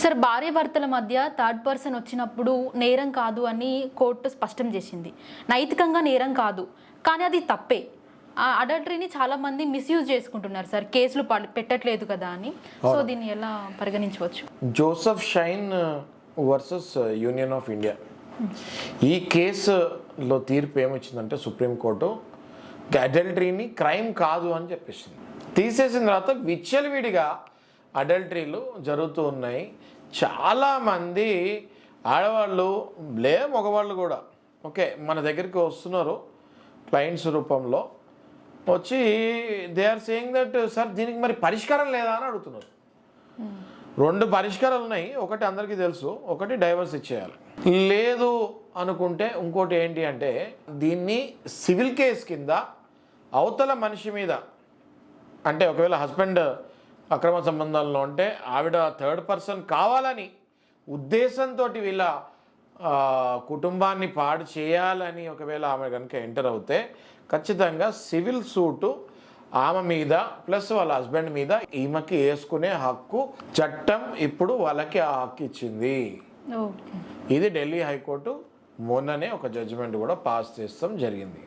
Sir భార్య భర్తల మధ్య థర్డ్ పర్సన్ వచ్చినప్పుడు నేరం కాదు అని కోర్టు స్పష్టం చేసింది. నైతికంగా నేరం కాదు కానీ అది తప్పే. ఆ అడల్టరీని చాలా మంది మిస్యూజ్ చేసుకుంటున్నారు సార్ కేసులు పెట్టట్లేదు కదా అని. సో దీన్ని ఎలా పరిగణించవచ్చు? Joseph Shine versus Union of India. ఈ కేసులో తీర్పు ఏమొచ్చిందంటే సుప్రీంకోర్టు అడల్టరీని క్రైమ్ కాదు అని చెప్పేసింది. తీసేసిన తర్వాత విచ్చలవిడిగా అడల్టరీలు జరుగుతూ ఉన్నాయి. చాలామంది ఆడవాళ్ళు లే మగవాళ్ళు కూడా ఓకే మన దగ్గరికి వస్తున్నారు క్లయింట్స్ రూపంలో. వచ్చి they are saying that sir దీనికి మరి పరిష్కారం లేదా అని అడుగుతున్నారు. రెండు పరిష్కారాలు ఉన్నాయి. ఒకటి అందరికీ తెలుసు ఒకటి డైవర్స్ ఇచ్చేయాలి. లేదు అనుకుంటే ఇంకోటి ఏంటి అంటే దీన్ని సివిల్ కేస్ కింద అవతల మనిషి మీద అంటే ఒకవేళ హస్బెండ్ అక్రమ సంబంధాల్లో ఉంటే ఆవిడ థర్డ్ పర్సన్ కావాలని ఉద్దేశంతో వీళ్ళ కుటుంబాన్ని పాడు చేయాలని ఒకవేళ ఆమె కనుక ఎంటర్ అవుతే ఖచ్చితంగా సివిల్ సూటు ఆమె మీద ప్లస్ వాళ్ళ హస్బెండ్ మీద ఈమెకి వేసుకునే హక్కు చట్టం ఇప్పుడు వాళ్ళకి ఆ హక్కు ఇచ్చింది. ఇది ఢిల్లీ హైకోర్టు మొన్ననే ఒక జడ్జిమెంట్ కూడా పాస్ చేస్తాం జరిగింది.